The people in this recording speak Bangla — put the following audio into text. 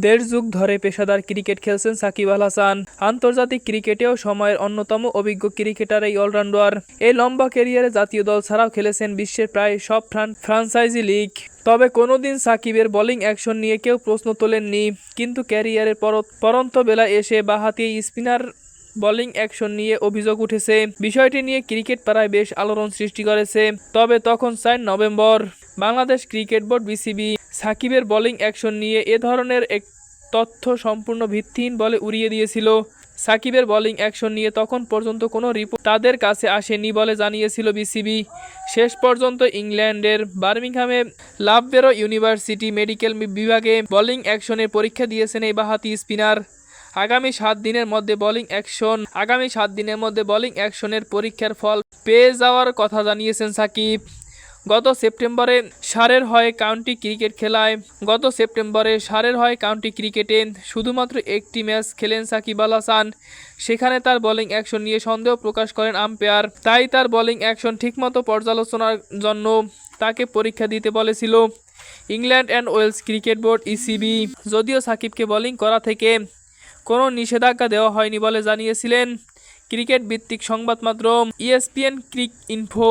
দেড় যুগ ধরে পেশাদার ক্রিকেট খেলছেন সাকিব আল হাসান। আন্তর্জাতিক ক্রিকেটেও সময়ের অন্যতম অভিজ্ঞ ক্রিকেটার এই অলরাউন্ডার। এই লম্বা ক্যারিয়ারে জাতীয় দল ছাড়াও খেলেছেন বিশ্বের প্রায় সব ফ্রান ফ্রাঞ্চাইজি লিগ। তবে কোনোদিন সাকিবের বোলিং অ্যাকশন নিয়ে কেউ প্রশ্ন তোলেননি। কিন্তু ক্যারিয়ারের পর- পরন্ত বেলায় এসে বাহাতি স্পিনার বোলিং অ্যাকশন নিয়ে অভিযোগ উঠেছে। বিষয়টি নিয়ে ক্রিকেট পাড়ায় বেশ আলোড়ন সৃষ্টি করেছে। তবে তখন চার November. Bangladesh cricket board BCB সাকিবের বোলিং অ্যাকশন নিয়ে এ ধরনের এক তথ্য সম্পূর্ণ ভিত্তিহীন বলে উড়িয়ে দিয়েছিল। সাকিবের বোলিং অ্যাকশন নিয়ে তখন পর্যন্ত কোনো রিপোর্ট তাদের কাছে আসেনি বলে জানিয়েছিল বিসিবি। শেষ পর্যন্ত ইংল্যান্ডের বার্মিংহামে লাভবেরো ইউনিভার্সিটি মেডিকেল বিভাগে বোলিং অ্যাকশনের পরীক্ষা দিয়েছেন এই বাহাতি স্পিনার। আগামী সাত দিনের মধ্যে বোলিং অ্যাকশন আগামী সাত দিনের মধ্যে বোলিং অ্যাকশনের পরীক্ষার ফল পেয়ে যাওয়ার কথা জানিয়েছেন সাকিব। গত সেপ্টেম্বরে সারের হয় কাউন্টি ক্রিকেট খেলায়। গত সেপ্টেম্বরে সারের হয় কাউন্টি ক্রিকেটে শুধুমাত্র একটি ম্যাচ খেলেন সাকিব আল হাসান। সেখানে তার বোলিং অ্যাকশন নিয়ে সন্দেহ প্রকাশ করেন আম্পায়ার। তাই তার বোলিং অ্যাকশন ঠিকমতো পর্যালোচনার জন্য তাকে পরীক্ষা দিতে বলেছিল England and Wales cricket board ECB. যদিও সাকিবকে বোলিং করা থেকে কোনো নিষেধাজ্ঞা দেওয়া হয়নি বলে জানিয়েছিলেন ক্রিকেট ভিত্তিক সংবাদ ইএসপিএন ক্রিক ইনফো।